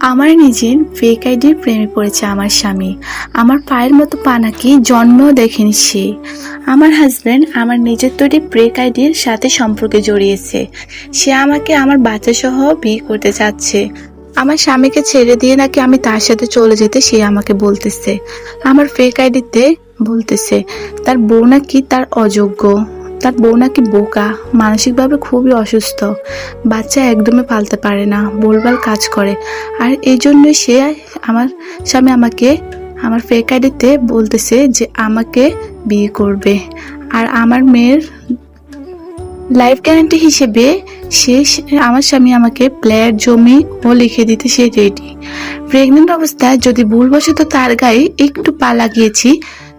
আমার নিজের ফেক আইডির প্রেমে পড়েছে আমার স্বামী। আমার পায়ের মতো পা নাকি জন্মেও দেখেনি সে। আমার হাজব্যান্ড আমার নিজের তৈরি ফেক আইডির সাথে সম্পর্কে জড়িয়েছে। সে আমাকে আমার বাচ্চা সহ বিয়ে করতে চাচ্ছে। আমার স্বামীকে ছেড়ে দিয়ে নাকি আমি তার সাথে চলে যেতে সে আমাকে বলতেছে। আমার ফেক আইডিতে বলতেছে, তার বউ নাকি তার অযোগ্য। তার বউ নাকি বোকা, মানসিকভাবে খুবই অসুস্থ। বাচ্চা একদমই পালতে পারে না বলবাল কাজ করে। আর এই জন্যই সে আমার স্বামী আমাকে, আমার ফেক আইডিতে বলতেছে যে আমাকে বিয়ে করবে। আর আমার মেয়ের লাইফ গ্যারান্টি হিসেবে সে আমার স্বামী আমাকে প্লেয়ার জমি ও লিখে দিতে সে রেডি প্রেগনেন্ট অবস্থায় যদি ভুলবশত তার গায়ে একটু পা লাগিয়েছি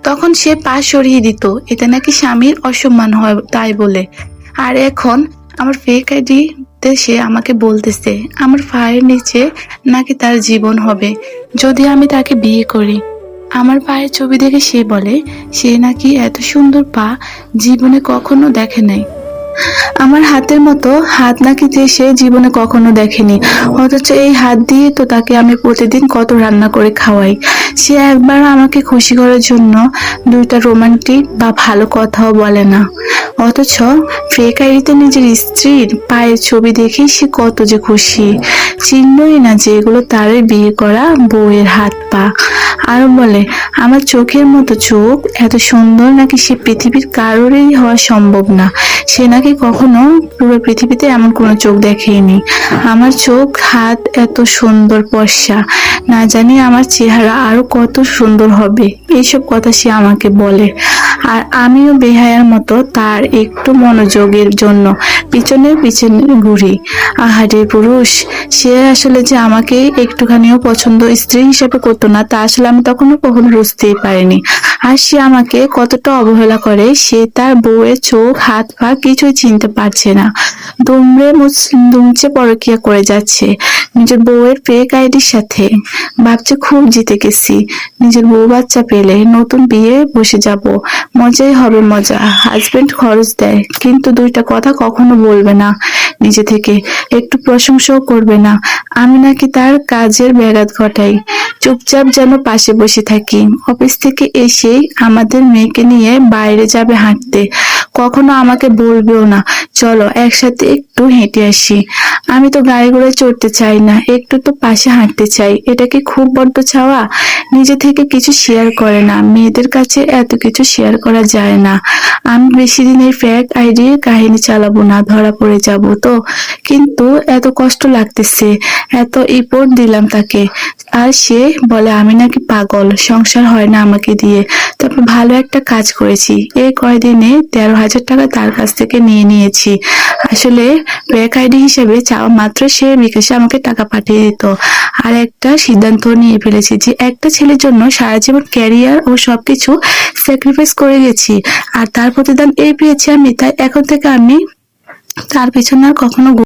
তখন সে পা সরিয়ে দিত, এতে নাকি স্বামীর অসম্মান হয় তাই বলে। আর এখন আমার ফেক আইডি সে আমাকে বলতেছে, আমার পায়ের নিচে নাকি তার জীবন হবে, যদি আমি তাকে বিয়ে করি। আমার পায়ের ছবি দেখে সে বলে, সে নাকি এত সুন্দর পা জীবনে কখনো দেখে নাই। আমার হাতের মতো হাত নাকি যে সে জীবনে কখনো দেখেনি, অথচ এই হাত দিয়ে তো তাকে আমি প্রতিদিন কত রান্না করে খাওয়াই। সে একবার আমাকে খুশি করার জন্য দুইটা রোমান্টিক বা ভালো কথাও বলে না। অথচ আইডিতে নিজের স্ত্রীর পায়ের ছবি দেখে সে কত যে খুশি। চিহ্নই না যে এগুলো তারই বিয়ে করা বউয়ের হাত পা। আরও বলে, আমার চোখের মতো চোখ, এত সুন্দর নাকি সে পৃথিবীর কারোরই হওয়া সম্ভব না। সে নাকি কখনো পুরো পৃথিবীতে এমন কোনো চোখ দেখেনি আমার চোখ, হাত এত সুন্দর পশা না জানি আমার চেহারা আরও কত সুন্দর হবে। এইসব কথা সে আমাকে বলে। আর আমিও বেহায়ার মতো তার একটু মনোযোগের জন্য পিছনে পিছনে ঘুরি। আহারে পুরুষ, সে আসলে যে আমাকে একটুখানিও পছন্দ স্ত্রী হিসেবে করতো না, তা আসলে আমি তখনও কখনো বুঝতেই পারিনি। আর সে আমাকে কতটা অবহেলা করে, সে তার বউয়ের চোখ, হাত, পা কিছুই চিনতে পারছে না। দুমড়ে মুচ- দুমচে পরকিয়া করে যাচ্ছে নিজের বউয়ের ফেক আইডির সাথে। ভাবছে, খুব জিতে গেছি। নিজের বউ বাচ্চা পেলে নতুন বিয়ে বসে যাব। মজাই হবে মজা। হাজবেন্ড খরচ দেয়, কিন্তু দুইটা কথা কখনো বলবে না। নিজে থেকে একটু প্রশংসাও করবে না। আমি নাকি তার কাজের ব্যাঘাত ঘটাই। চুপচাপ যেন পাশে বসে থাকি। অফিস থেকে এসেই আমাদের মেয়েকে নিয়ে বাইরে যাবে হাঁটতে। কখনো আমাকে বলবেও না। চলো, একসাথে একটু হেঁটে আসি। আমি তো গাড়ি ঘোড়ায় চড়তে চাই না, একটু তো পাশে হাঁটতে চাই। এটা কি খুব বড্ড ছাওয়া নিজে থেকে কিছু শেয়ার করে না। মেয়েদের কাছে এত কিছু শেয়ার করা যায় না। আমি বেশি দিন এই ফ্যাক আইডির কাহিনী চালাবো না, ধরা পড়ে যাব তো। কিন্তু এত কষ্ট লাগতেছে, এত ইপোর্ট দিলাম তাকে। আর সে বলে, আমি নাকি পাগল, সংসার হয় না আমাকে দিয়ে। তারপর ভালো একটা কাজ করেছি। এই কয়দিনে তেরো হাজার টাকা তার কাছ থেকে নিয়ে নিয়েছি। আসলে ব্যাক আইডি হিসেবে চাওয়া মাত্র সে বিকাশে আমাকে টাকা পাঠিয়ে দিত। আর একটা সিদ্ধান্ত নিয়ে ফেলেছি যে একটা ছেলের জন্য সারা জীবন ক্যারিয়ার ও সবকিছু স্যাক্রিফাইস করে গেছি। আর তার প্রতিদান এই পেয়েছি আমি, তাই এখন থেকে আমি তার পেছনে আর কখনো